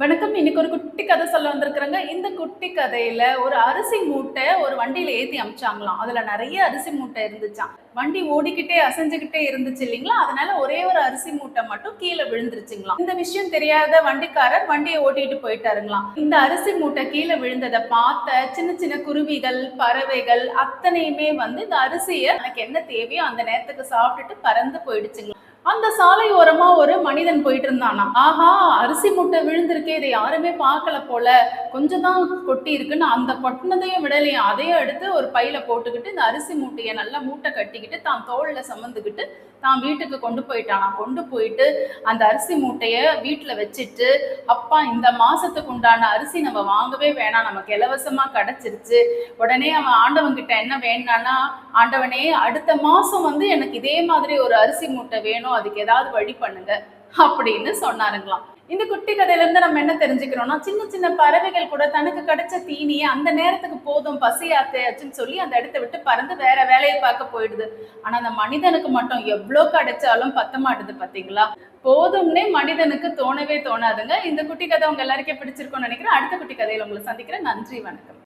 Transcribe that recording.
வணக்கம். இன்னைக்கு ஒரு குட்டி கதை சொல்ல வந்திருக்கிறேங்க. இந்த குட்டி கதையில ஒரு அரிசி மூட்டை ஒரு வண்டியில ஏத்தி அமிச்சாங்களாம். அதுல நிறைய அரிசி மூட்டை இருந்துச்சாம். வண்டி ஓடிக்கிட்டே அசைஞ்சுக்கிட்டே இருந்துச்சு இல்லைங்களா? அதனால ஒரே ஒரு அரிசி மூட்டை மட்டும் கீழே விழுந்துருச்சுங்களாம். இந்த விஷயம் தெரியாத வண்டிக்காரர் வண்டியை ஓட்டிட்டு போயிட்டாருங்களாம். இந்த அரிசி மூட்டை கீழே விழுந்ததை பார்த்த சின்ன சின்ன குருவிகள் பறவைகள் அத்தனையுமே வந்து இந்த அரிசியை எனக்கு என்ன தேவையோ அந்த நேரத்துக்கு சாப்பிட்டுட்டு பறந்து போயிடுச்சுங்களா அந்த சாலையோரமா ஒரு மனிதன் போயிட்டு இருந்தானா ஆஹா அரிசி மூட்டை விழுந்திருக்கே இதை யாருமே பார்க்கல போல. கொஞ்சம் தான் கொட்டி இருக்குன்னு அந்த கொட்டினதையும் விடலையும் அதையும் எடுத்து ஒரு பையில போட்டுக்கிட்டு இந்த அரிசி மூட்டையை நல்லா மூட்டை கட்டிக்கிட்டு தான் தோல்ல சுமந்துக்கிட்டு தான் வீட்டுக்கு கொண்டு போயிட்டானா? கொண்டு போயிட்டு அந்த அரிசி மூட்டைய வீட்டுல வச்சுட்டு அப்பா இந்த மாசத்துக்கு உண்டான அரிசி நம்ம வாங்கவே வேணாம். நமக்கு இலவசமா கிடைச்சிருச்சு. உடனே அவன் ஆண்டவன்கிட்ட என்ன வேணான்னா ஆண்டவனே அடுத்த மாசம் வந்து எனக்கு இதே மாதிரி ஒரு அரிசி மூட்டை வேணும். அதுக்கு ஏதாவது வழி பண்ணுங்க அப்படின்னு சொன்னாருங்களாம். இந்த குட்டி கதையில இருந்து நம்ம என்ன தெரிஞ்சுக்கிறோம்னா சின்ன சின்ன பறவைகள் கூட தனக்கு கிடைச்ச தீனியை அந்த நேரத்துக்கு போதும் பசியாத்தாச்சுன்னு சொல்லி அந்த இடத்த விட்டு பறந்து வேற வேலையை பார்க்க போயிடுது. ஆனா அந்த மனிதனுக்கு மட்டும் எவ்வளோ கிடைச்சாலும் பத்த மாட்டுது பாத்தீங்களா? போதும்னே மனிதனுக்கு தோணவே தோணாதுங்க. இந்த குட்டி கதை உங்க எல்லாருக்கே பிடிச்சிருக்கும்னு நினைக்கிறேன். அடுத்த குட்டி கதையில உங்களை சந்திக்கிறேன். நன்றி வணக்கம்.